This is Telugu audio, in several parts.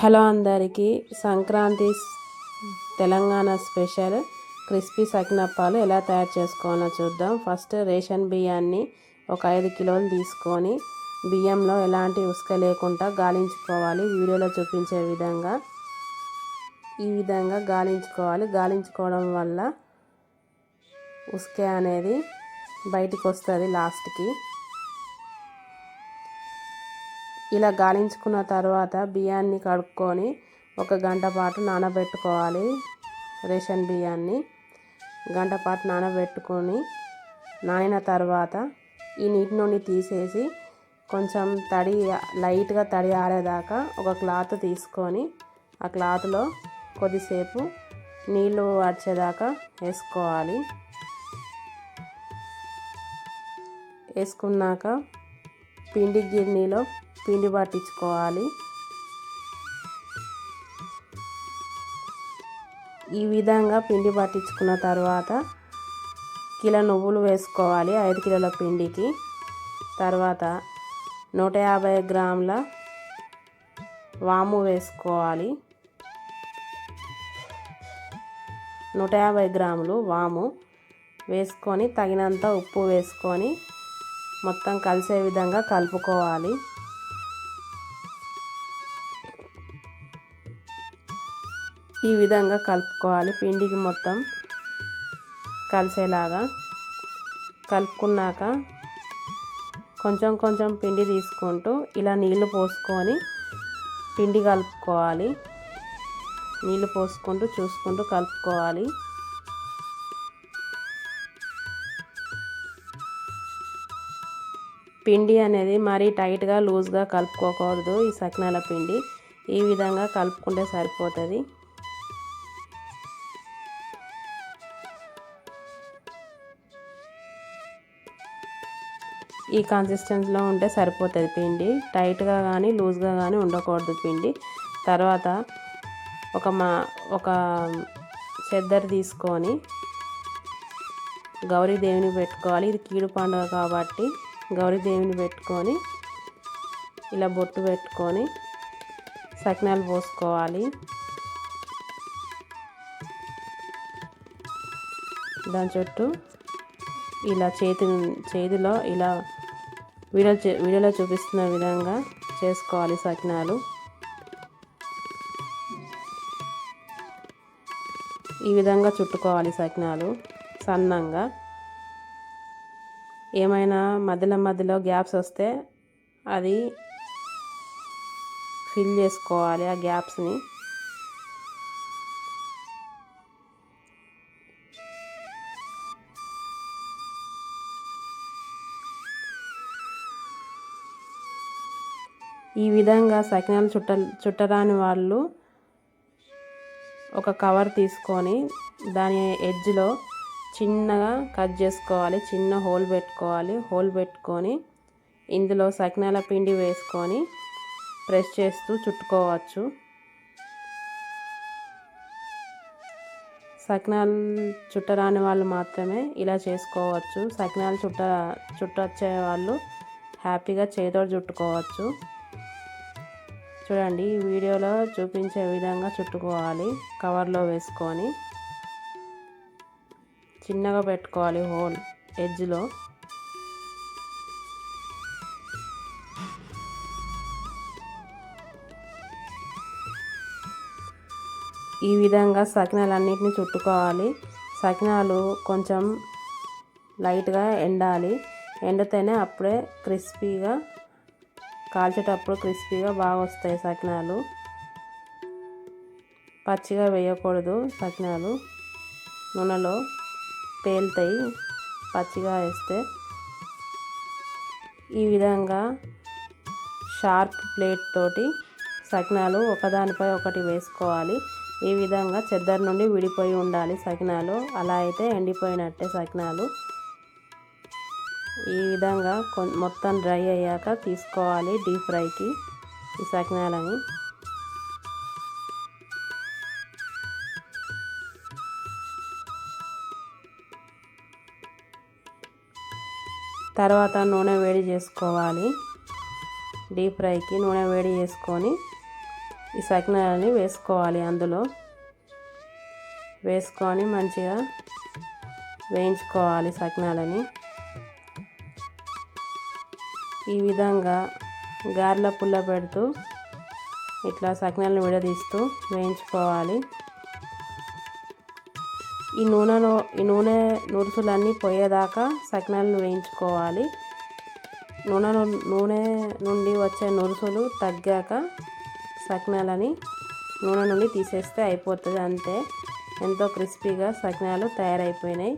హలో అందరికీ సంక్రాంతి తెలంగాణ స్పెషల్ క్రిస్పీ సకినప్పాలు ఎలా తయారు చేసుకోవాలో చూద్దాం. ఫస్ట్ రేషన్ బియ్యాన్ని ఒక ఐదు కిలోలు తీసుకొని బియ్యంలో ఎలాంటి ఉసుక లేకుండా గాలించుకోవాలి. వీడియోలో చూపించే విధంగా ఈ విధంగా గాలించుకోవాలి. గాలించుకోవడం వల్ల ఉసుక అనేది బయటికి వస్తుంది లాస్ట్కి. ఇలా గాలించుకున్న తర్వాత బియ్యాన్ని కడుక్కొని ఒక గంట పాటు నానబెట్టుకోవాలి. రేషన్ బియ్యాన్ని గంట పాటు నానబెట్టుకొని నానిన తర్వాత ఈ నీటి నుండి తీసేసి కొంచెం తడి లైట్గా తడి ఆరేదాకా ఒక క్లాత్ తీసుకొని ఆ క్లాత్లో కొద్దిసేపు నీళ్ళు వచ్చేదాకా వేసుకోవాలి. వేసుకున్నాక పిండి గిన్నెలో పిండి పట్టించుకోవాలి. ఈ విధంగా పిండి పట్టించుకున్న తర్వాత కిలో నువ్వులు వేసుకోవాలి ఐదు కిలోల పిండికి. తర్వాత నూట యాభై గ్రాముల వాము వేసుకోవాలి. నూట యాభై గ్రాములు వాము వేసుకొని తగినంత ఉప్పు వేసుకొని మొత్తం కలిసే విధంగా కలుపుకోవాలి. ఈ విధంగా కలుపుకోవాలి. పిండికి మొత్తం కలిసేలాగా కలుపుకున్నాక కొంచెం కొంచెం పిండి తీసుకుంటూ ఇలా నీళ్ళు పోసుకొని పిండి కలుపుకోవాలి. నీళ్ళు పోసుకుంటూ చూసుకుంటూ కలుపుకోవాలి. పిండి అనేది మరీ టైట్గా లూజ్గా కలుపుకోకూడదు ఈ సకినాల పిండి. ఈ విధంగా కలుపుకుంటే సరిపోతుంది. ఈ కన్సిస్టెన్సీలో ఉంటే సరిపోతుంది పిండి. టైట్గా కానీ లూజ్గా కానీ ఉండకూడదు పిండి. తర్వాత ఒక మా ఒక చెద్దరు తీసుకొని గౌరీదేవిని పెట్టుకోవాలి. ఇది కీడు పండుగ కాబట్టి గౌరీదేవిని పెట్టుకొని ఇలా బొట్టు పెట్టుకొని సకినాలు పోసుకోవాలి. దాని చుట్టూ ఇలా చేతి చేతిలో ఇలా వీడియో వీడియోలో చూపిస్తున్న విధంగా చేసుకోవాలి సకినాలు. ఈ విధంగా చుట్టుకోవాలి సకినాలు సన్నంగా. ఏమైనా మధ్యలో మధ్యలో గ్యాప్స్ వస్తే అది ఫిల్ చేసుకోవాలి ఆ గ్యాప్స్ని. ఈ విధంగా సకినాలు చుట్ట చుట్టరాని వాళ్ళు ఒక కవర్ తీసుకొని దాని ఎడ్జ్లో చిన్నగా కట్ చేసుకోవాలి. చిన్న హోల్ పెట్టుకోవాలి. హోల్ పెట్టుకొని ఇందులో సకినాల పిండి వేసుకొని ప్రెస్ చేస్తూ చుట్టుకోవచ్చు. సకినాలు చుట్టరాని వాళ్ళు మాత్రమే ఇలా చేసుకోవచ్చు. సకినాలు చుట్ట చుట్టొచ్చే వాళ్ళు హ్యాపీగా చేతో చుట్టుకోవచ్చు. చూడండి ఈ వీడియోలో చూపించే విధంగా చుట్టుకోవాలి. కవర్లో వేసుకొని చిన్నగా పెట్టుకోవాలి హోల్ ఎడ్జ్లో. ఈ విధంగా సకినాలన్నిటిని చుట్టుకోవాలి. సకినాలు కొంచెం లైట్గా ఎండాలి. ఎండితేనే అప్పుడే క్రిస్పీగా కాల్చేటప్పుడు క్రిస్పీగా బాగా వస్తాయి సకినాలు. పచ్చిగా వేయకూడదు సకినాలు. నూనెలో పేలుతాయి పచ్చిగా వేస్తే. ఈ విధంగా షార్ప్ ప్లేట్ తోటి సకినాలు ఒకదానిపై ఒకటి వేసుకోవాలి. ఈ విధంగా చెద్దరు నుండి విడిపోయి ఉండాలి సకినాలు. అలా అయితే ఎండిపోయినట్టే సకినాలు. ఈ విధంగా మొత్తం డ్రై అయ్యాక తీసుకోవాలి డీప్ ఫ్రైకి ఈ సకినాలని. తర్వాత నూనె వేడి చేసుకోవాలి. డీప్ ఫ్రైకి నూనె వేడి చేసుకొని ఈ సకినాలని వేసుకోవాలి అందులో. వేసుకొని మంచిగా వేయించుకోవాలి సకినాలని. ఈ విధంగా గారెల పుల్ల పెడుతూ ఇట్లా సకినాలను విడదీస్తూ వేయించుకోవాలి. ఈ నూనెలో ఈ నూనె నురుసులన్నీ పోయేదాకా సకినాలను వేయించుకోవాలి. నూనె నూనె నుండి వచ్చే నురుసులు తగ్గాక సకినాలని నూనె నుండి తీసేస్తే అయిపోతుంది అంతే. ఎంతో క్రిస్పీగా సకినాలు తయారైపోయినాయి.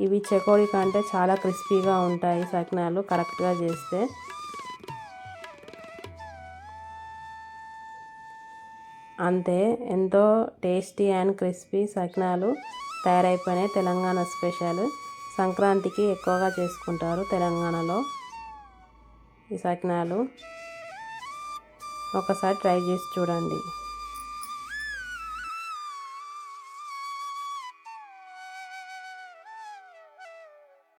ఇవి చెకోడి కంటే చాలా క్రిస్పీగా ఉంటాయి. సకినాలు కరెక్ట్గా చేస్తే. అంతే ఎంతో టేస్టీ అండ్ క్రిస్పీ సకినాలు తయారైపోయినాయి తెలంగాణ స్పెషల్. సంక్రాంతికి ఎక్కువగా చేసుకుంటారు తెలంగాణలో ఈ సకినాలు. ఒకసారి ట్రై చేసి చూడండి.